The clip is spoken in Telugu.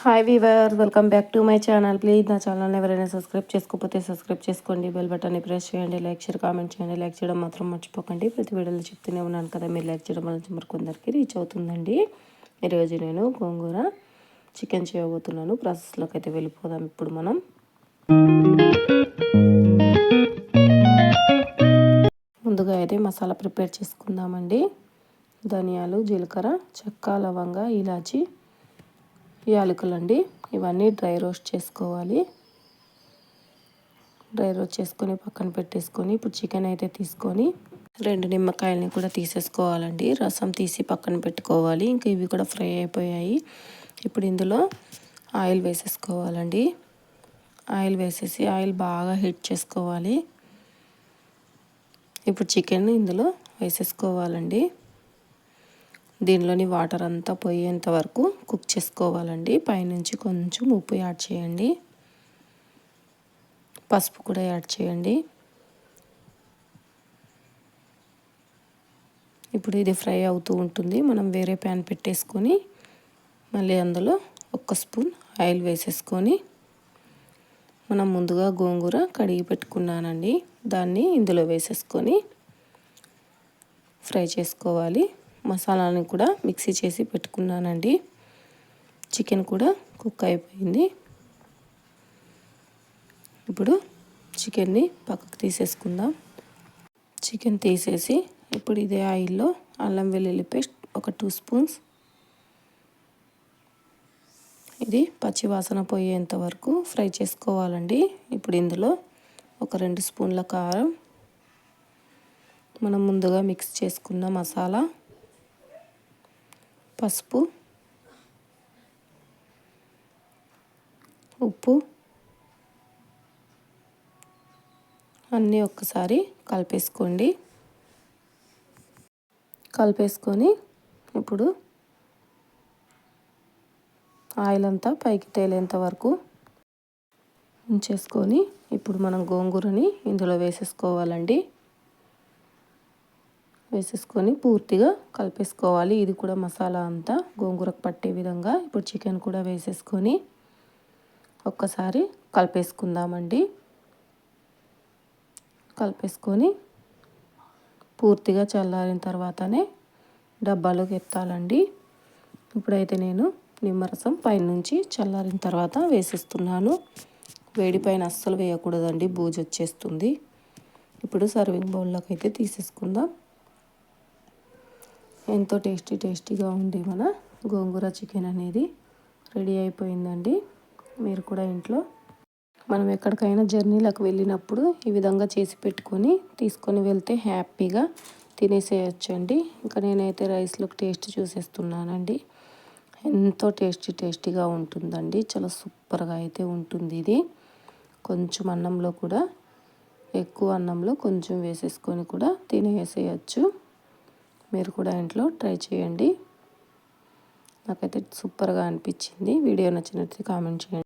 Hi viewer welcome back to my channel please నా ఛానల్ ఎవరైనా సబ్స్క్రైబ్ చేసుకోకపోతే సబ్స్క్రైబ్ చేసుకోండి. బెల్ బటన్ని ప్రెస్ చేయండి. లైక్ షేర్ కామెంట్ చేయండి. లైక్ చేయడం మాత్రం మర్చిపోకండి. ప్రతి వీడియోలో చెప్తూనే ఉన్నాను కదా మీరు లైక్ చేయడం వల్ల మరికొందరికి రీచ్ అవుతుందండి. ఈరోజు నేను గోంగూర చికెన్ చేయబోతున్నాను. ప్రాసెస్లోకి అయితే వెళ్ళిపోదాం ఇప్పుడు మనం. ముందుగా అయితే మసాలా ప్రిపేర్ చేసుకుందామండి. ధనియాలు జీలకర్ర చెక్క లవంగ ఇలాచి యాలకులండి. ఇవన్నీ డ్రై రోస్ట్ చేసుకోవాలి. డ్రై రోస్ట్ చేసుకొని పక్కన పెట్టేసుకొని ఇప్పుడు చికెన్ అయితే తీసుకొని రెండు నిమ్మకాయలని కూడా తీసేసుకోవాలండి. రసం తీసి పక్కన పెట్టుకోవాలి. ఇంకా ఇవి కూడా ఫ్రై అయిపోయాయి. ఇప్పుడు ఇందులో ఆయిల్ వేసేసుకోవాలండి. ఆయిల్ వేసేసి ఆయిల్ బాగా హీట్ చేసుకోవాలి. ఇప్పుడు చికెన్ ఇందులో వేసేసుకోవాలండి. దీనిలోని వాటర్ అంతా పోయేంత వరకు కుక్ చేసుకోవాలండి. పైనుంచి కొంచెం ఉప్పు యాడ్ చేయండి. పసుపు కూడా యాడ్ చేయండి. ఇప్పుడు ఇది ఫ్రై అవుతూ ఉంటుంది. మనం వేరే ప్యాన్ పెట్టేసుకొని మళ్ళీ అందులో ఒక్క స్పూన్ ఆయిల్ వేసేసుకొని మనం ముందుగా గోంగూర కడిగి పెట్టుకున్నానండి. దాన్ని ఇందులో వేసేసుకొని ఫ్రై చేసుకోవాలి. మసాలాని కూడా మిక్సీ చేసి పెట్టుకున్నానండి. చికెన్ కూడా కుక్ అయిపోయింది. ఇప్పుడు చికెన్ని పక్కకు తీసేసుకుందాం. చికెన్ తీసేసి ఇప్పుడు ఇదే ఆయిల్లో అల్లం వెల్లుల్లి పేస్ట్ ఒక టూ స్పూన్స్. ఇది పచ్చి వాసన పోయేంత వరకు ఫ్రై చేసుకోవాలండి. ఇప్పుడు ఇందులో ఒక రెండు స్పూన్ల కారం. మనం ముందుగా మిక్స్ చేసుకున్న మసాలా పసుపు ఉప్పు అన్నీ ఒక్కసారి కలిపేసుకోండి. కలిపేసుకొని ఇప్పుడు ఆయిల్ అంతా పైకి తేలేంత వరకు ఉంచేసుకొని ఇప్పుడు మనం గోంగూరని ఇందులో వేసేసుకోవాలండి. వేసేసుకొని పూర్తిగా కలిపేసుకోవాలి. ఇది కూడా మసాలా అంతా. గోంగూరకు పట్టే విధంగా ఇప్పుడు చికెన్ కూడా వేసేసుకొని ఒక్కసారి కలిపేసుకుందామండి. కలిపేసుకొని పూర్తిగా చల్లారిన తర్వాతనే డబ్బాలోకి ఎత్తాలండి. ఇప్పుడైతే నేను నిమ్మరసం పైనుంచి చల్లారిన తర్వాత వేసేస్తున్నాను. వేడి పైన అస్సలు వేయకూడదండి. బూజు వచ్చేస్తుంది. ఇప్పుడు సర్వింగ్ బౌల్లోకి అయితే తీసేసుకుందాం. ఎంతో టేస్టీ టేస్టీగా ఉంది మన గోంగూర చికెన్ అనేది రెడీ అయిపోయిందండి. మీరు కూడా ఇంట్లో మనం ఎక్కడికైనా జర్నీలకు వెళ్ళినప్పుడు ఈ విధంగా చేసి పెట్టుకొని తీసుకొని వెళ్తే హ్యాపీగా తినేసేయచ్చండి. ఇంకా నేనైతే రైస్లోకి టేస్ట్ చూసేస్తున్నానండి. ఎంతో టేస్టీ టేస్టీగా ఉంటుందండి. చాలా సూపర్గా అయితే ఉంటుంది ఇది. కొంచెం అన్నంలో కూడా ఎక్కువ అన్నంలో కొంచెం వేసేసుకొని కూడా తినేసేయచ్చు. మీరు కూడా ఇంట్లో ట్రై చేయండి. నాకైతే సూపర్గా అనిపించింది. వీడియో నచ్చినట్టు కామెంట్ చేయండి.